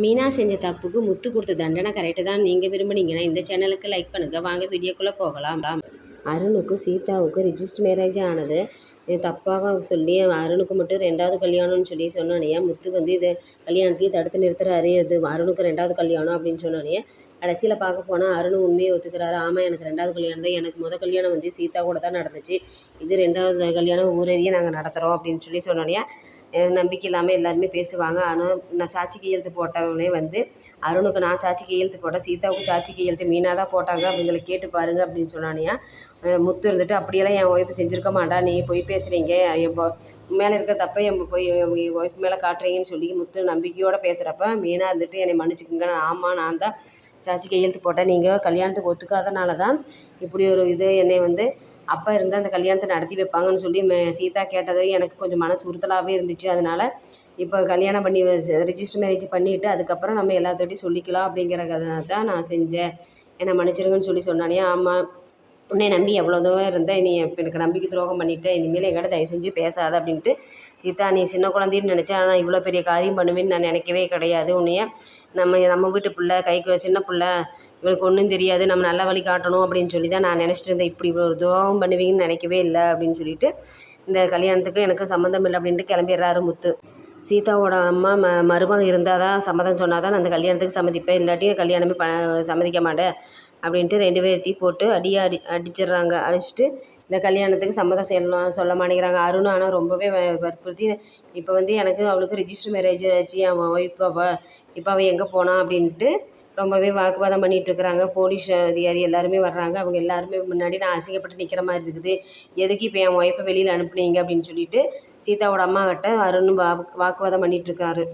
மீனா செஞ்ச தப்புக்கு முத்து கொடுத்த தண்டனை கரெக்டு தான். நீங்கள் விரும்புனீங்கன்னா இந்த சேனலுக்கு லைக் பண்ணுங்கள் வாங்க வீடியோக்குள்ளே போகலாம். அருணுக்கும் சீதாவுக்கும் ரிஜிஸ்டர் மேரேஜ் ஆனது. தப்பாக சொல்லி அருணுக்கு மட்டும் ரெண்டாவது கல்யாணம்னு சொல்லி சொன்னானே முத்து வந்து இது கல்யாணத்தையும் தடுத்து நிறுத்துறாரு. இது அருணுக்கு ரெண்டாவது கல்யாணம் அப்படின்னு சொன்னானே கடைசியில் பார்க்க போனால் அருண் உண்மையை ஒத்துக்கிறாரு. ஆமாம் எனக்கு ரெண்டாவது கல்யாணம் தான். எனக்கு முதல் கல்யாணம் வந்து சீதா கூட தான் நடந்துச்சு. இது ரெண்டாவது கல்யாணம் ஊரேறியே நாங்கள் நடத்துகிறோம் அப்படின்னு சொல்லி சொன்னோன்னே நம்பிக்கை இல்லாமல் எல்லாருமே பேசுவாங்க. ஆனால் நான் சாட்சி கையெழுத்து போட்டவனே வந்து அருணுக்கு நான் சாட்சி கையெழுத்து போட்டேன் சீதாவுக்கு சாட்சி கையெழுத்து மீனாக தான் போட்டாங்க. அப்படிங்களை கேட்டு பாருங்க அப்படின்னு சொன்னானியா முத்து இருந்துட்டு அப்படியெல்லாம் என் ஒய்ஃப் செஞ்சுருக்க மாட்டா. நீ போய் பேசுகிறீங்க என் மேலே இருக்க தப்பை என் போய் என் ஒய்ஃப் மேலே காட்டுறீங்கன்னு சொல்லி முத்து நம்பிக்கையோடு பேசுகிறப்ப மீனாக இருந்துட்டு என்னை மன்னிச்சுக்கோங்க. ஆமாம் நான் தான் சாட்சி கையெழுத்து போட்டேன். நீங்கள் கல்யாணத்துக்கு ஒத்துக்காதனால தான் இப்படி ஒரு இது என்னை வந்து அப்பா இருந்தால் அந்த கல்யாணத்தை நடத்தி வைப்பாங்கன்னு சொல்லி மே சீதா கேட்டது எனக்கு கொஞ்சம் மனசு உறுத்தலாகவே இருந்துச்சு. அதனால் இப்போ கல்யாணம் பண்ணி ரிஜிஸ்டர் மேரேஜ் பண்ணிவிட்டு அதுக்கப்புறம் நம்ம எல்லாத்துக்கிட்டையும் சொல்லிக்கலாம் அப்படிங்கிற தான் நான் செஞ்சேன். என்னை மன்னிச்சிருங்கன்னு சொல்லி சொன்னானே ஆமாம் உன்னை நம்பி எவ்வளோ தூரம் இருந்தேன் நீ எனக்கு நம்பிக்கை துரோகம் பண்ணிட்டேன் இனிமேல் என்கிட்ட தயவு செஞ்சு பேசாத அப்படின்ட்டு சீதா நீ சின்ன குழந்தைன்னு நினச்சேன் ஆனால் இவ்வளோ பெரிய காரியம் பண்ணுவேன்னு நான் நினைக்கவே கிடையாது. உன்னைய நம்ம நம்ம வீட்டு பிள்ள கைக்கு சின்ன பிள்ளை இவளுக்கு ஒன்றும் தெரியாது நம்ம நல்ல வழி காட்டணும் அப்படின்னு சொல்லி தான் நான் நினச்சிட்டு இருந்தேன். இப்படி ஒரு துரோகம் பண்ணுவீங்கன்னு நினைக்கவே இல்லை அப்படின்னு சொல்லிட்டு இந்த கல்யாணத்துக்கு எனக்கு சம்மந்தம் இல்லை அப்படின்ட்டு கிளம்பிடுறாரு முத்து. சீதாவோட அம்மா ம மருமகன் இருந்தால் தான் சம்மதம் சொன்னால் தான் நான் அந்த கல்யாணத்துக்கு சம்மதிப்பேன். இல்லாட்டி கல்யாணமே ப சம்மதிக்க மாட்டேன் அப்படின்ட்டு ரெண்டு பேர்த்தையும் போட்டு அடியாக அடி அடிச்சிடுறாங்க. அடிச்சுட்டு இந்த கல்யாணத்துக்கு சம்மதம் செய்யலாம் சொல்ல மாட்டேங்கிறாங்க. அருண் ஆனால் ரொம்பவே வற்புறுத்தி இப்போ வந்து எனக்கு அவளுக்கு ரிஜிஸ்டர் மேரேஜ் ஆச்சு. அவன் ஒய்ஃப் அவள் இப்போ அவள் எங்கே போனான் அப்படின்ட்டு ரொம்பவே வாக்குவாதம் பண்ணிகிட்ருக்குறாங்க போலீஸ் அதிகாரி எல்லாருமே வர்றாங்க. அவங்க எல்லாருமே முன்னாடி நான் அசிங்கப்பட்டு நிற்கிற மாதிரி இருக்குது. எதுக்கு இப்போ என் ஒய்ஃபை வெளியில் அனுப்புனீங்க அப்படின்னு சொல்லிட்டு சீதாவோட அம்மாக்கிட்ட அருணும் வாக்கு வா வாக்குவாதம் பண்ணிகிட்ருக்காரு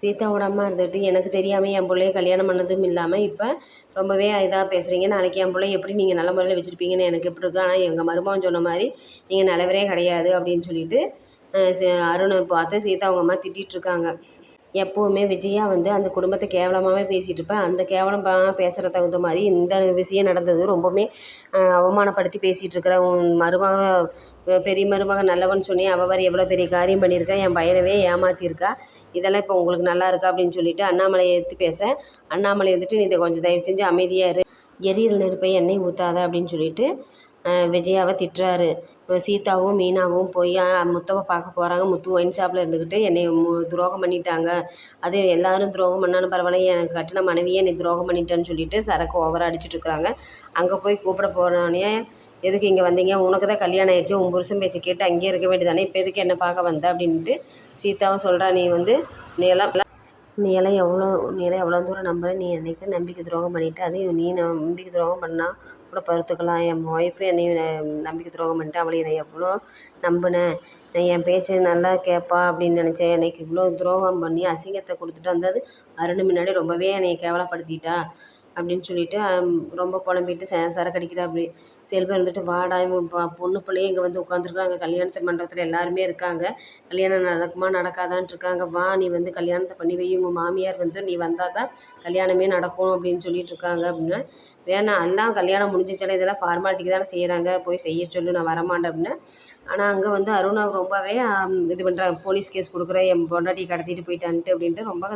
சீதாவோட அம்மா இருந்துட்டு எனக்கு தெரியாமல் என் பிள்ளைய கல்யாணம் பண்ணதும் இல்லாமல் இப்போ ரொம்பவே இதாக பேசுகிறீங்க நாளைக்கு என் பிள்ளை எப்படி நீங்கள் நல்ல முறையில் வச்சுருப்பீங்கன்னு எனக்கு எப்படி இருக்கு? ஆனால் எங்கள் மருமகன் சொன்ன மாதிரி நீங்கள் நல்லவரே கிடையாது அப்படின்னு சொல்லிட்டு அருணை பார்த்து சீதா அவங்க அம்மா திட்டிகிட்ருக்காங்க எப்போவுமே விஜயா வந்து அந்த குடும்பத்தை கேவலமாகவே பேசிகிட்டு இருப்பேன் அந்த கேவலமாக பேசுகிற தகுந்த மாதிரி இந்த விஷயம் நடந்தது. ரொம்பவுமே அவமானப்படுத்தி பேசிகிட்டு இருக்கிற உன் மருமக பெரிய மருமக நல்லவன் சொன்னி அவள் வேறு எவ்வளோ பெரிய காரியம் பண்ணியிருக்கா என் பையனவே ஏமாற்றியிருக்கா இதெல்லாம் இப்போ உங்களுக்கு நல்லா இருக்கா அப்படின்னு சொல்லிட்டு அண்ணாமலையை எடுத்து பேச அண்ணாமலை வந்துட்டு நீ இதை கொஞ்சம் தயவு செஞ்சு அமைதியாக இரு. எரியிற நெருப்பை எண்ணெய் ஊற்றாத அப்படின்னு சொல்லிட்டு விஜயாவை திட்டுறாரு. சீதாவும் மீனாவும் போய் முத்தவை பார்க்க போகிறாங்க முத்து ஒயின் ஷாப்பில் இருந்துக்கிட்டு என்னை மு துரோகம் பண்ணிட்டாங்க. அது எல்லோரும் துரோகம் பண்ணாலும் பரவாயில்ல. எனக்கு கட்டின மனைவியே என்னை துரோகம் பண்ணிட்டேன்னு சொல்லிட்டு சரக்கு ஓவராக அடிச்சுட்ருக்குறாங்க அங்கே போய் கூப்பிட போகிறோன்னே எதுக்கு இங்கே வந்தீங்க? உனக்கு தான் கல்யாணம் ஆயிடுச்சு. உன் புருஷன் பேச்சு கேட்டு அங்கேயே இருக்க வேண்டியதானே? இப்போ எதுக்கு என்ன பார்க்க வந்த? அப்படின்ட்டு சீதாவும் சொல்கிறா நீ வந்து நீ எல்லாம் நீ எல்லாம் எவ்வளோ நீ எல்லாம் எவ்வளோ தூரம் நம்புற? நீ என்னைக்கு நம்பிக்கை துரோகம் பண்ணிவிட்டு அதையும் நீ நம்பிக்கை துரோகம் பண்ணால் கூட பொறுத்துக்கலாம் என் ஒய்ஃபு என்னை நம்பிக்கை துரோகம் பண்ணிட்டு அவளை நான் எவ்வளோ நம்பினேன். என் பேச்சு நல்லா கேட்பா அப்படின்னு நினச்சேன். எனக்கு இவ்வளோ துரோகம் பண்ணி அசிங்கத்தை கொடுத்துட்டு வந்தது அருண் முன்னாடி ரொம்பவே என்னை கேவலப்படுத்திட்டா அப்படின்னு சொல்லிட்டு ரொம்ப புலம்பிட்டு ச சரக்கு அடிக்கிறாப்படி செல்வம் இருந்துட்டு வாடா பொண்ணு பிள்ளையும் இங்கே வந்து உட்காந்துருக்குறாங்க கல்யாணத்து மண்டபத்தில் எல்லாருமே இருக்காங்க. கல்யாணம் நடக்குமா நடக்காதான்ட்டு இருக்காங்க. வா நீ வந்து கல்யாணத்தை பண்ணி வை. உங்கள் மாமியார் வந்து நீ வந்தால் தான் கல்யாணமே நடக்கும் அப்படின்னு சொல்லிட்டு இருக்காங்க அப்படின்னு. வேணாம் எல்லாம் கல்யாணம் முடிஞ்சிச்சாலே இதெல்லாம் ஃபார்மாலிட்டிக்கு தானே செய்கிறாங்க போய் செய்ய சொல்லு நான் வரமாட்டேன் அப்படின்னு. ஆனால் அங்கே வந்து அருணா ரொம்பவே இது பண்ணுறாங்க போலீஸ் கேஸ் கொடுக்குறேன் என் பொண்டாட்டி கடத்திட்டு போயிட்டான்ட்டு அப்படின்ட்டு ரொம்ப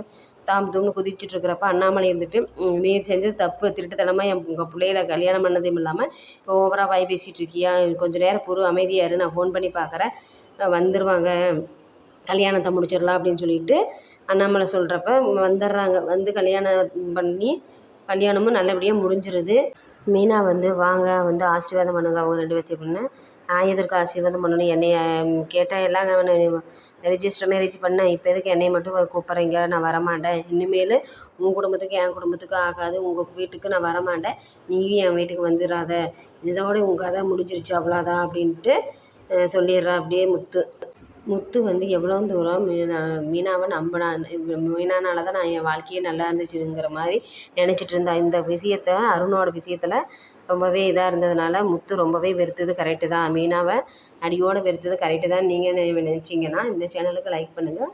தாம் தும்னு குதிச்சுட்டு இருக்கிறப்ப அண்ணாமலை இருந்துட்டு நீ செஞ்சது தப்பு. திருட்டுத்தனமாக என் உங்கள் பிள்ளைகளை கல்யாணம் பண்ணதும் இல்லாமல் இப்போ ஓவராக வாய் பேசிகிட்டு இருக்கியா கொஞ்சம் நேரம் பொறு அமைதியாக இரு நான் ஃபோன் பண்ணி பார்க்குறேன் வந்துடுவாங்க கல்யாணத்தை முடிச்சிடலாம் அப்படின்னு சொல்லிட்டு அண்ணாமலை சொல்கிறப்ப வந்துடுறாங்க வந்து கல்யாணம் பண்ணி கல்யாணமும் நல்லபடியாக முடிஞ்சிருது. மீனா வந்து வாங்க வந்து ஆசீர்வாதம் பண்ணுங்க அவங்க ரெண்டு பேர்த்தையும். அப்படின்னு. நான் எதற்கு ஆசீர்வாதம் பண்ணணும்? என்னை கேட்டால் எல்லாம் ரிஜிஸ்டர் மேரேஜ் பண்ணேன். இப்போ எதுக்கு என்னை மட்டும் கூப்பிட்றீங்க? நான் வரமாட்டேன். இனிமேல் உன் குடும்பத்துக்கு என் குடும்பத்துக்கும் ஆகாது. உங்கள் வீட்டுக்கு நான் வரமாட்டேன். நீயும் என் வீட்டுக்கு வந்துடாத இதோட உங்கள் கதை முடிஞ்சிருச்சு அவ்வளோதான் அப்படின்ட்டு சொல்லிடுறா அப்படியே முத்து. முத்து வந்து எவ்வளோ தூரம் மீனா மீனாவை நம்பினான் மீனானால தான் நான் என் வாழ்க்கையே நல்லா இருந்துச்சுங்கிற மாதிரி நினச்சிட்டு இருந்தா. இந்த விஷயத்த அருணோட விஷயத்தில் ரொம்பவே இதாக இருந்ததுனால முத்து ரொம்பவே வெறுத்தது கரெக்டு தான். மீனாவை அடியோடு வெறுத்தது கரெக்டு தான் நீங்கள் நினச்சிங்கன்னா இந்த சேனலுக்கு லைக் பண்ணுங்கள்